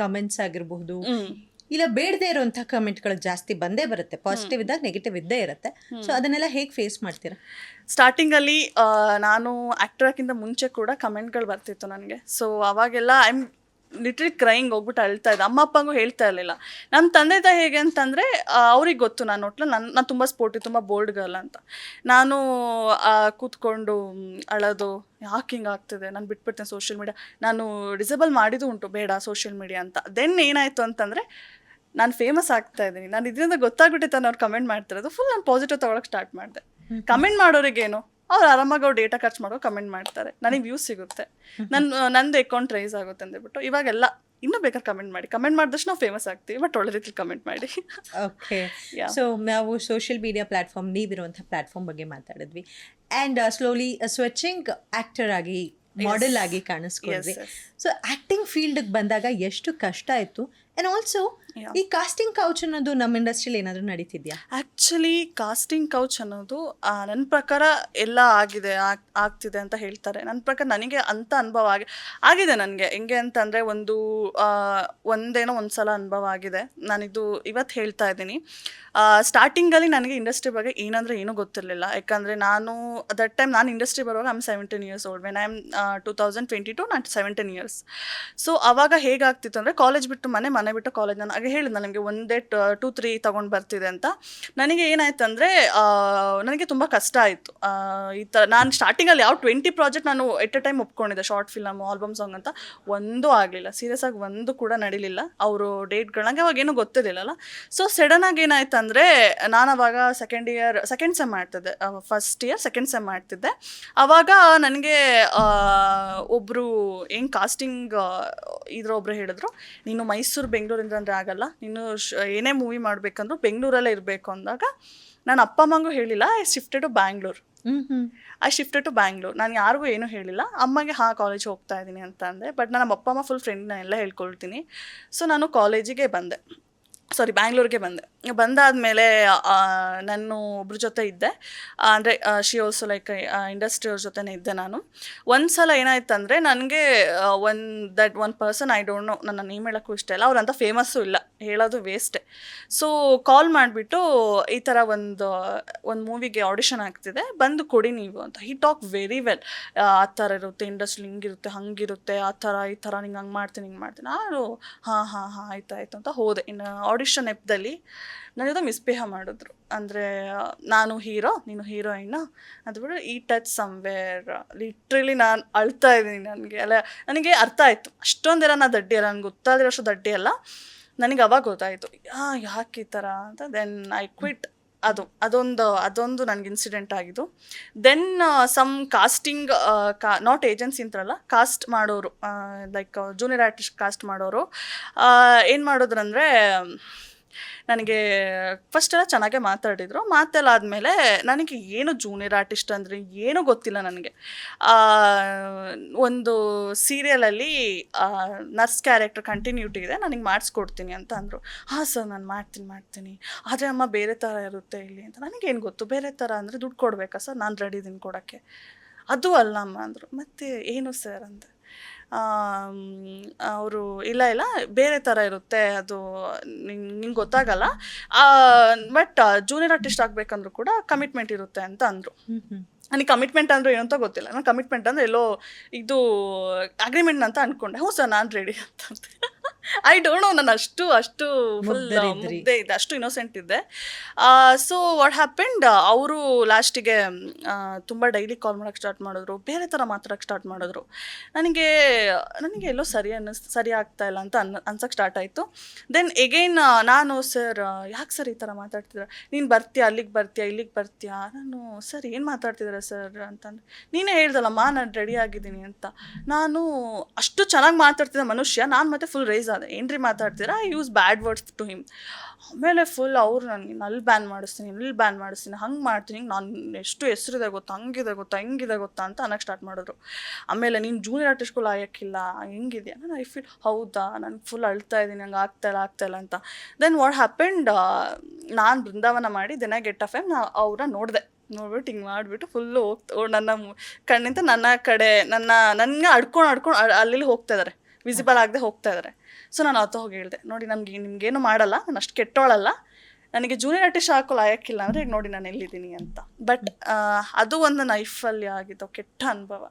Comments ಆಗಿರಬಹುದು. ಇಲ್ಲ ಬೇಡದೆ ಇರುವಂತಹ ಕಮೆಂಟ್ಗಳು ಜಾಸ್ತಿ ಬಂದೇ ಬರುತ್ತೆ. ಪಾಸಿಟಿವ್ ಇದ್ದಾಗ ನೆಗೆಟಿವ್ ಇದ್ದೇ ಇರುತ್ತೆ. ಸೊ ಅದನ್ನೆಲ್ಲ ಹೇಗೆ ಫೇಸ್ ಮಾಡ್ತೀರಾ? ಸ್ಟಾರ್ಟಿಂಗಲ್ಲಿ ನಾನು ಆ್ಯಕ್ಟರ್ ಹಾಕಿಂತ ಮುಂಚೆ ಕೂಡ ಕಮೆಂಟ್ಗಳು ಬರ್ತಿತ್ತು ನನಗೆ. ಸೊ ಅವಾಗೆಲ್ಲ ಐ ಆಮ್ ಲಿಟ್ರಲಿ ಕ್ರೈಂಗ್ ಹೋಗ್ಬಿಟ್ಟು ಅಳ್ತಾ ಇದ್ದೆ. ಅಮ್ಮ ಅಪ್ಪಂಗೂ ಹೇಳ್ತಾ ಇರಲಿಲ್ಲ. ನಮ್ಮ ತಂದೆ ತಾಯಿ ಹೇಗೆ ಅಂತಂದರೆ ಅವ್ರಿಗೆ ಗೊತ್ತು ನಾನು ಒಟ್ಲು. ನನ್ನ ನಾನು ತುಂಬ ಸ್ಪೋರ್ಟಿ ತುಂಬ ಬೋಲ್ಡ್ ಗರ್ಲ್ ಅಂತ. ನಾನು ಕೂತ್ಕೊಂಡು ಅಳೋದು ಯಾಕೆ ಹಿಂಗೆ ಆಗ್ತಿದೆ? ನಾನು ಬಿಟ್ಬಿಡ್ತೇನೆ ಸೋಷಿಯಲ್ ಮೀಡಿಯಾ ನಾನು ಡಿಸೇಬಲ್ ಮಾಡಿದ್ದು ಉಂಟು. ಬೇಡ ಸೋಷಿಯಲ್ ಮೀಡಿಯಾ ಅಂತ. ದೆನ್ ಏನಾಯಿತು ಅಂತಂದರೆ ನಾನು ಫೇಮಸ್ ಆಗ್ತಾ ಇದ್ದೀನಿ. ನಾನು ಇದರಿಂದ ಗೊತ್ತಾಗ್ಬಿಟ್ಟೆ ಅವ್ರು ಕಮೆಂಟ್ ಮಾಡ್ತಿರೋದು. ಫುಲ್ ನಾನು ಪಾಸಿಟಿವ್ ತೊಗೊಳಕ್ಕೆ ಸ್ಟಾರ್ಟ್ ಮಾಡಿದೆ. ಕಮೆಂಟ್ ಮಾಡೋರಿಗೇನು? ಅವ್ರು ಆರಾಮಾಗಿ ಅವ್ರು ಡೇಟಾ ಖರ್ಚು ಮಾಡೋ ಕಮೆಂಟ್ ಮಾಡ್ತಾರೆ. ನನಗೆ ವ್ಯೂಸ್ ಸಿಗುತ್ತೆ. ನನ್ನ ನಂದು ಅಕೌಂಟ್ ರೈಸ್ ಆಗುತ್ತೆ ಅಂದ್ಬಿಟ್ಟು ಇವಾಗೆಲ್ಲ ಇನ್ನೂ ಬೇಕಾದ್ರೆ ಕಮೆಂಟ್ ಮಾಡಿ. ಕಮೆಂಟ್ ಮಾಡಿದಷ್ಟು ನಾವು ಫೇಮಸ್ ಆಗ್ತೀವಿ ಬಟ್ ಒಳ್ಳೆ ರೀತಿಲಿ ಕಮೆಂಟ್ ಮಾಡಿ. ಓಕೆ. ಸೊ ನಾವು ಸೋಷಿಯಲ್ ಮೀಡಿಯಾ ಪ್ಲಾಟ್ಫಾರ್ಮ್ ನೀವಿರುವಂಥ ಪ್ಲಾಟ್ಫಾರ್ಮ್ ಬಗ್ಗೆ ಮಾತಾಡಿದ್ವಿ. ಆ್ಯಂಡ್ ಸ್ಲೋಲಿ ಸ್ವಿಚಿಂಗ್ ಆ್ಯಕ್ಟರ್ ಆಗಿ ಮಾಡೆಲ್ ಆಗಿ ಕಾಣಿಸ್ಕೊಂಡ್ವಿ. ಸೊ ಆ್ಯಕ್ಟಿಂಗ್ ಫೀಲ್ಡ್ಗೆ ಬಂದಾಗ ಎಷ್ಟು ಕಷ್ಟ ಇತ್ತು? And also. ಈ ಕಾಸ್ಟಿಂಗ್ ಕೌಚ್ ಅನ್ನೋದು ನಮ್ಮ ಇಂಡಸ್ಟ್ರಿಲಿ ಏನಾದರೂ ನಡೀತಿದ್ಯಾ? ಆ್ಯಕ್ಚುಲಿ ಕಾಸ್ಟಿಂಗ್ ಕೌಚ್ ಅನ್ನೋದು ನನ್ನ ಪ್ರಕಾರ ಎಲ್ಲ ಆಗಿದೆ ಆಗ್- ಆಗ್ತಿದೆ ಅಂತ ಹೇಳ್ತಾರೆ. ನನ್ನ ಪ್ರಕಾರ ನನಗೆ ಅಂಥ ಅನುಭವ ಆಗಿ ಆಗಿದೆ ನನಗೆ. ಹೆಂಗೆ ಅಂತಂದರೆ ಒಂದು ಒಂದೇನೋ ಒಂದು ಸಲ ಅನುಭವ ಆಗಿದೆ. ನಾನಿದು ಇವತ್ತು ಹೇಳ್ತಾ ಇದ್ದೀನಿ. ಸ್ಟಾರ್ಟಿಂಗಲ್ಲಿ ನನಗೆ ಇಂಡಸ್ಟ್ರಿ ಬಗ್ಗೆ ಏನಂದರೆ ಏನೂ ಗೊತ್ತಿರಲಿಲ್ಲ. ಯಾಕಂದರೆ ನಾನು ದಟ್ ಟೈಮ್ ನಾನು ಇಂಡಸ್ಟ್ರಿ ಬರುವಾಗ I'm seventeen years old when I am two thousand twenty two ನಾನು ಸೆವೆಂಟೀನ್ ಇಯರ್ಸ್ ಸೊ ಅವಾಗ ಹೇಗಾಗ್ತಿತ್ತು ಅಂದರೆ ಕಾಲೇಜ್ ಬಿಟ್ಟು ಮನೆ ಮನೆ ಬಿಟ್ಟು ಕಾಲೇಜ್ ನಾನು ಹಾಗೆ ಹೇಳಿದ್ದೆ ನನಗೆ ಒಂದೇ ಟೂ ತ್ರೀ ತೊಗೊಂಡು ಬರ್ತಿದೆ ಅಂತ. ನನಗೆ ಏನಾಯ್ತು ಅಂದರೆ ನನಗೆ ತುಂಬ ಕಷ್ಟ ಆಯಿತು. ಈ ಥರ ನಾನು ಸ್ಟಾರ್ಟಿಂಗಲ್ಲಿ ಯಾವ ಟ್ವೆಂಟಿ ಪ್ರಾಜೆಕ್ಟ್ ನಾನು ಎಟ್ ಎ ಟೈಮ್ ಒಪ್ಕೊಂಡಿದ್ದೆ ಶಾರ್ಟ್ ಫಿಲಮ್ ಆಲ್ಬಮ್ ಸಾಂಗ್ ಅಂತ. ಒಂದೂ ಆಗಲಿಲ್ಲ. ಸೀರಿಯಸ್ ಆಗಿ ಒಂದು ಕೂಡ ನಡೀಲಿಲ್ಲ. ಅವರು ಡೇಟ್ಗಳಂಗೆ ಅವಾಗ ಏನೂ ಗೊತ್ತಿರಲಿಲ್ಲಲ್ಲ. ಸೊ ಸಡನ್ ಏನಾಯ್ತು ಅಂದರೆ ನಾನು ಅವಾಗ ಸೆಕೆಂಡ್ ಇಯರ್ ಸೆಕೆಂಡ್ ಸೆಮ್ ಮಾಡ್ತಿದ್ದೆ. ಫಸ್ಟ್ ಇಯರ್ ಸೆಕೆಂಡ್ ಸೆಮ್ ಮಾಡ್ತಿದ್ದೆ. ಅವಾಗ ನನಗೆ ಒಬ್ಬರು ಏನು ಕಾಸ್ಟಿಂಗ್ ಇದ್ರೊಬ್ರು ಹೇಳಿದ್ರು, ನೀನು ಮೈಸೂರು ಬೆಂಗಳೂರಿಂದ ಅಂದರೆ ಆಗಲ್ಲ. ನೀನು ಶ ಏನೇ ಮೂವಿ ಮಾಡಬೇಕಂದ್ರೂ ಬೆಂಗಳೂರಲ್ಲೇ ಇರಬೇಕು ಅಂದಾಗ ನಾನು ಅಪ್ಪ ಅಮ್ಮಂಗೂ ಹೇಳಿಲ್ಲ I shifted to Bangalore I shifted to Bangalore ನಾನು ಯಾರಿಗೂ ಏನೂ ಹೇಳಿಲ್ಲ. ಅಮ್ಮಗೆ ಹಾಂ ಕಾಲೇಜ್ ಹೋಗ್ತಾ ಇದ್ದೀನಿ ಅಂತ ಅಂದೆ ಬಟ್ ನಾನು ನಮ್ಮ ಅಪ್ಪ ಅಮ್ಮ ಫುಲ್ ಫ್ರೆಂಡ್ನ ಎಲ್ಲ ಹೇಳ್ಕೊಳ್ತೀನಿ. ಸೊ ನಾನು ಕಾಲೇಜಿಗೆ ಬಂದೆ. ಸಾರಿ ಬ್ಯಾಂಗ್ಳೂರಿಗೆ ಬಂದೆ. ಬಂದಾದಮೇಲೆ ನಾನು ಒಬ್ರ ಜೊತೆ ಇದ್ದೆ. ಅಂದರೆ ಶಿ ಆಲ್ಸೋ ಲೈಕ್ ಇಂಡಸ್ಟ್ರಿಯವ್ರ ಜೊತೆನೇ ಇದ್ದೆ ನಾನು. ಒಂದು ಸಲ ಏನಾಯ್ತು ಅಂದರೆ ನನಗೆ one that one person I don't know ನನ್ನ ನೇಮ್ ಹೇಳೋಕ್ಕೂ ಇಷ್ಟ ಇಲ್ಲ. ಅವ್ರಂತ ಫೇಮಸ್ಸು ಇಲ್ಲ. ಹೇಳೋದು ವೇಸ್ಟೆ ಸೊ ಕಾಲ್ ಮಾಡಿಬಿಟ್ಟು ಈ ಥರ ಒಂದು ಒಂದು ಮೂವಿಗೆ ಆಡಿಷನ್ ಆಗ್ತಿದೆ. ಬಂದು ಕೊಡಿ ನೀವು ಅಂತ. ಹಿ ಟಾಕ್ ವೆರಿ ವೆಲ್ ಆ ಥರ ಇರುತ್ತೆ ಇಂಡಸ್ಟ್ರಿ ಹಿಂಗಿರುತ್ತೆ ಹಂಗಿರುತ್ತೆ ಆ ಥರ ಈ ಥರ ನಿಂಗೆ ಹಂಗೆ ಮಾಡ್ತೀನಿ, ಹಿಂಗೆ ಮಾಡ್ತೀನಿ. ನಾನು, ಹಾಂ ಹಾಂ ಹಾಂ ಆಯ್ತು ಆಯ್ತು ಅಂತ ಹೋದೆ. ಇನ್ನು ಆಡಿಷನ್ ಎಪ್ದಲ್ಲಿ ನನ್ನ ಜೊತೆ ಮಿಸ್ಬಿಹೇವ್ ಮಾಡಿದ್ರು. ಅಂದರೆ, ನಾನು ಹೀರೋ ನೀನು ಹೀರೋಯಿನ್ ಬಿಟ್ಟು ಈ ಟಚ್ ಸಮ್ವೇರ್ ಲಿಟ್ರಲಿ ನಾನು ಅಳ್ತಾ ಇದ್ದೀನಿ ನನಗೆ. ಅಲ್ಲ, ನನಗೆ ಅರ್ಥ ಆಯಿತು. ಅಷ್ಟೊಂದೆಲ್ಲ ನಾ ದಡ್ಡಿ ಅಲ್ಲ ನನಗೆ ಗೊತ್ತಾದಿರೋಷ್ಟು ದಡ್ಡಿ ಅಲ್ಲ. ನನಗೆ ಅವಾಗ ಗೊತ್ತಾಯಿತು, ಯಾ, ಯಾಕೆ ಈ ಥರ ಅಂತ. ದೆನ್ ಐ ಕ್ವಿಟ್ ಅದು, ಅದೊಂದು ಅದೊಂದು ನನಗೆ ಇನ್ಸಿಡೆಂಟ್ ಆಗಿದ್ದು. ದೆನ್ ಸಮ್ ಕಾಸ್ಟಿಂಗ್ ಕಾ ನಾಟ್ ಏಜೆನ್ಸಿ ಅಂತಾರಲ್ಲ ಕಾಸ್ಟ್ ಮಾಡೋರು ಲೈಕ್ ಜೂನಿಯರ್ ಆರ್ಟಿಸ್ಟ್ ಕಾಸ್ಟ್ ಮಾಡೋರು ಏನು ಮಾಡಿದ್ರಂದರೆ ನನಗೆ ಫಸ್ಟ್ ಎಲ್ಲ ಚೆನ್ನಾಗೆ ಮಾತಾಡಿದರು. ಮಾತೆಲ್ಲ ಆದಮೇಲೆ ನನಗೆ ಏನು ಜೂನಿಯರ್ ಆರ್ಟಿಸ್ಟ್ ಅಂದರೆ ಏನೂ ಗೊತ್ತಿಲ್ಲ ನನಗೆ. ಒಂದು ಸೀರಿಯಲಲ್ಲಿ ನರ್ಸ್ ಕ್ಯಾರೆಕ್ಟರ್ ಕಂಟಿನ್ಯೂಟಿ ಇದೆ, ನನಗೆ ಮಾಡಿಸ್ಕೊಡ್ತೀನಿ ಅಂತ ಅಂದರು. ಹಾಂ ಸರ್ ನಾನು ಮಾಡ್ತೀನಿ ಮಾಡ್ತೀನಿ. ಆದರೆ ಅಮ್ಮ ಬೇರೆ ಥರ ಇರುತ್ತೆ ಇಲ್ಲಿ ಅಂತ. ನನಗೇನು ಗೊತ್ತು? ಬೇರೆ ಥರ ಅಂದರೆ ದುಡ್ಡು ಕೊಡಬೇಕಾ ಸರ್ ನಾನು ರೆಡಿ ಇದ್ದೀನಿ ಕೊಡೋಕ್ಕೆ. ಅದು ಅಲ್ಲ ಅಮ್ಮ ಅಂದರು. ಮತ್ತೆ ಏನು ಸರ್ ಅಂತ ಅವರು ಇಲ್ಲ ಇಲ್ಲ ಬೇರೆ ಥರ ಇರುತ್ತೆ ಅದು ನಿಂಗೆ ನಿಂಗೆ ಗೊತ್ತಾಗಲ್ಲ. ಬಟ್ ಜೂನಿಯರ್ ಆರ್ಟಿಸ್ಟ್ ಆಗಬೇಕಂದ್ರೂ ಕೂಡ ಕಮಿಟ್ಮೆಂಟ್ ಇರುತ್ತೆ ಅಂತ ಅಂದರು. ನನಗೆ ಕಮಿಟ್ಮೆಂಟ್ ಅಂದರೆ ಏನಂತ ಅಂತ ಗೊತ್ತಿಲ್ಲ. ನಾನು ಕಮಿಟ್ಮೆಂಟ್ ಅಂದರೆ ಎಲ್ಲೋ ಇದು ಅಗ್ರಿಮೆಂಟ್ ಅಂತ ಅಂದ್ಕೊಂಡೆ ಹ್ಞೂ ಸರ್ ನಾನು ರೆಡಿ ಅಂತ ಐ ಡೋಂಟ್ ನೋ ನಾನು ಅಷ್ಟು ಅಷ್ಟು ಫುಲ್ ಮುಗ್ಧರಿದ್ರಿ. ಇದೆ ಇದ್ದೆ ಅಷ್ಟು ಇನ್ನೋಸೆಂಟ್ ಇದ್ದೆ. ಸೊ ವಾಟ್ ಹ್ಯಾಪೆಂಡ್ ಅವರು ಲಾಸ್ಟಿಗೆ ತುಂಬ ಡೈಲಿ ಕಾಲ್ ಮಾಡೋಕ್ಕೆ ಸ್ಟಾರ್ಟ್ ಮಾಡಿದ್ರು ಬೇರೆ ಥರ ಮಾತಾಡೋಕ್ಕೆ ಸ್ಟಾರ್ಟ್ ಮಾಡಿದ್ರು. ನನಗೆ ನನಗೆ ಎಲ್ಲೋ ಸರಿ ಅನ್ನಿಸ್ ಸರಿ ಆಗ್ತಾ ಇಲ್ಲ ಅಂತ ಅನ್ ಅನ್ಸಕ್ಕೆ ಸ್ಟಾರ್ಟ್ ಆಯಿತು. ದೆನ್ ಎಗೈನ್ ನಾನು ಸರ್ ಯಾಕೆ ಸರ್ ಈ ಥರ ಮಾತಾಡ್ತಿದ್ರ? ನೀನು ಬರ್ತೀಯಾ? ಅಲ್ಲಿಗೆ ಬರ್ತೀಯಾ? ಇಲ್ಲಿಗೆ ಬರ್ತೀಯಾ? ನಾನು ಸರ್ ಏನು ಮಾತಾಡ್ತಿದ್ದೀರ ಸರ್ ಅಂತಂದ್ರೆ ನೀನೇ ಹೇಳ್ದಲ್ಲಮ್ಮ ನಾನು ರೆಡಿ ಆಗಿದ್ದೀನಿ ಅಂತ. ನಾನು ಅಷ್ಟು ಚೆನ್ನಾಗಿ ಮಾತಾಡ್ತಿದ್ದ ಮನುಷ್ಯ ನಾನು ಮತ್ತೆ ಫುಲ್ ರೈಸ್ ಆದೆ ಏನ್ರಿ ಮಾತಾಡ್ತೀರಾ? I use bad words to him ಆಮೇಲೆ ಫುಲ್ ಅವ್ರು ನನಗೆ ಅಲ್ಲಿ ಬ್ಯಾನ್ ಮಾಡಿಸ್ತೀನಿ, ಇಲ್ಲಿ ಬ್ಯಾನ್ ಮಾಡಿಸ್ತೀನಿ, ಹಂಗೆ ಮಾಡ್ತೀನಿ. ನಾನು ಎಷ್ಟು ಹೆಸರಿದೆ ಗೊತ್ತಾ? ಹಂಗಿದೆ ಗೊತ್ತಾ? ಹಂಗಿದೆ ಗೊತ್ತಾ ಅಂತ ಅನ್ನಕ್ಕೆ ಸ್ಟಾರ್ಟ್ ಮಾಡಿದ್ರು. ಆಮೇಲೆ ನೀನು ಜೂನಿಯರ್ ಆರ್ಟಿಸ್ಟ್ಗಳು ಆಯೋಕ್ಕಿಲ್ಲ, ಹೆಂಗಿದೆಯಾ? ನಾನು ಐ ಫೀಲ್ ಹೌದಾ? ನಾನು ಫುಲ್ ಅಳ್ತಾ ಇದ್ದೀನಿ ಹಂಗೆ ಆಗ್ತಾ ಇಲ್ಲ ಆಗ್ತಾ ಇಲ್ಲ ಅಂತ. ದೆನ್ ವಾಟ್ ಹ್ಯಾಪೆಂಡ್ ನಾನು ಬೃಂದಾವನ ಮಾಡಿ ದಿನ ಗೆಟ್ ಆಫ್ ಎಂ ನಾ ಅವ್ರನ್ನ ನೋಡಿದೆ. ನೋಡ್ಬಿಟ್ಟು ಹಿಂಗೆ ಮಾಡಿಬಿಟ್ಟು ಫುಲ್ಲು ಹೋಗ್ತಾ ನನ್ನ ಕಣ್ಣಿಂದ ನನ್ನ ಕಡೆ ನನ್ನ ನನ್ನ ಅಡ್ಕೊಂಡು ಅಡ್ಕೊಂಡು ಅಲ್ಲಿ ಹೋಗ್ತಾ ಇದ್ದಾರೆ ವಿಸಿಬಲ್ ಆಗದೆ ಹೋಗ್ತಾ ಇದ್ದಾರೆ ಸೊ ನಾನು ಆತ ಹೋಗಿ ಹೇಳಿದೆ. ನೋಡಿ ನಮ್ಗೆ ನಿಮ್ಗೇನು ಮಾಡಲ್ಲ, ನಾನು ಅಷ್ಟು ಕೆಟ್ಟೋಳಲ್ಲ. ನನಗೆ ಜೂನಿಯರ್ ಆರ್ಟಿಸ್ಟ್ ಹಾಕೋ ಲಾಯಕ್ಕಿಲ್ಲ ಅಂದರೆ ಈಗ ನೋಡಿ, ನಾನು ಎಲ್ಲಿದ್ದೀನಿ ಅಂತ. ಬಟ್ ಅದು ಒಂದು ನೈಫಲ್ಯ ಆಗಿದ್ದು, ಕೆಟ್ಟ ಅನುಭವ.